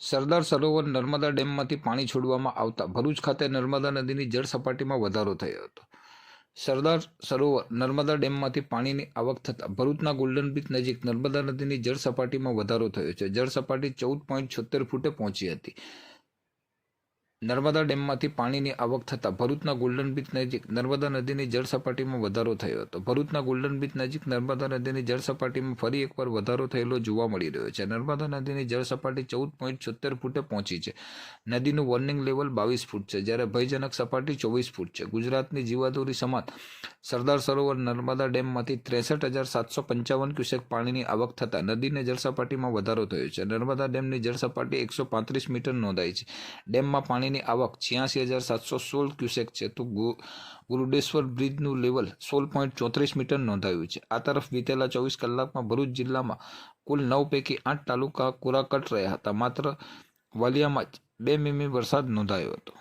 સરદાર સરોવર નર્મદા ડેમમાંથી પાણી છોડવામાં આવતા ભરૂચ ખાતે નર્મદા નદીની જળ સપાટીમાં વધારો થયો હતો. સરદાર સરોવર નર્મદા ડેમમાંથી પાણીની આવક થતાં ભરૂચના ગોલ્ડન બીચ નજીક નર્મદા નદીની જળ સપાટીમાં વધારો થયો છે. જળ સપાટી ચૌદ પોઈન્ટ છોતેર ફૂટે પહોંચી હતી. નર્મદા ડેમમાંથી પાણીની આવક થતાં ભરૂચના ગોલ્ડન બીચ નજીક નર્મદા નદીની જળ સપાટીમાં વધારો થયો હતો. ભરૂચના ગોલ્ડન બીચ નજીક નર્મદા નદીની જળ સપાટીમાં ફરી એકવાર વધારો થયેલો જોવા મળી રહ્યો છે. નર્મદા નદીની જળ સપાટી ચૌદ પોઈન્ટ છોતેર ફૂટે પહોંચી છે. નદીનું વોર્નિંગ લેવલ બાવીસ ફૂટ છે. જ્યારે ભયજનક સપાટી ચોવીસ ફૂટ છે. ગુજરાતની જીવાદોરી સમાન સરદાર સરોવર નર્મદા ડેમમાંથી ત્રેસઠ હજાર સાતસો પંચાવન ક્યુસેક પાણીની આવક થતાં નદીને જળસપાટીમાં વધારો થયો છે. નર્મદા ડેમની જળસપાટી એકસો પાંત્રીસ મીટર નોંધાઈ છે. ડેમમાં પાણીની આવક છ્યાસી હજાર સાતસો સોળ ક્યુસેક છે. તો ગુરુડેશ્વર બ્રિજનું લેવલ સોળ પોઈન્ટ ચોત્રીસ મીટર નોંધાયું છે. આ તરફ વીતેલા ચોવીસ કલાકમાં ભરૂચ જિલ્લામાં કુલ નવ પૈકી આઠ તાલુકા કોરાકટ રહ્યા હતા. માત્ર વાલિયામાં જ બે મીમી વરસાદ નોંધાયો હતો.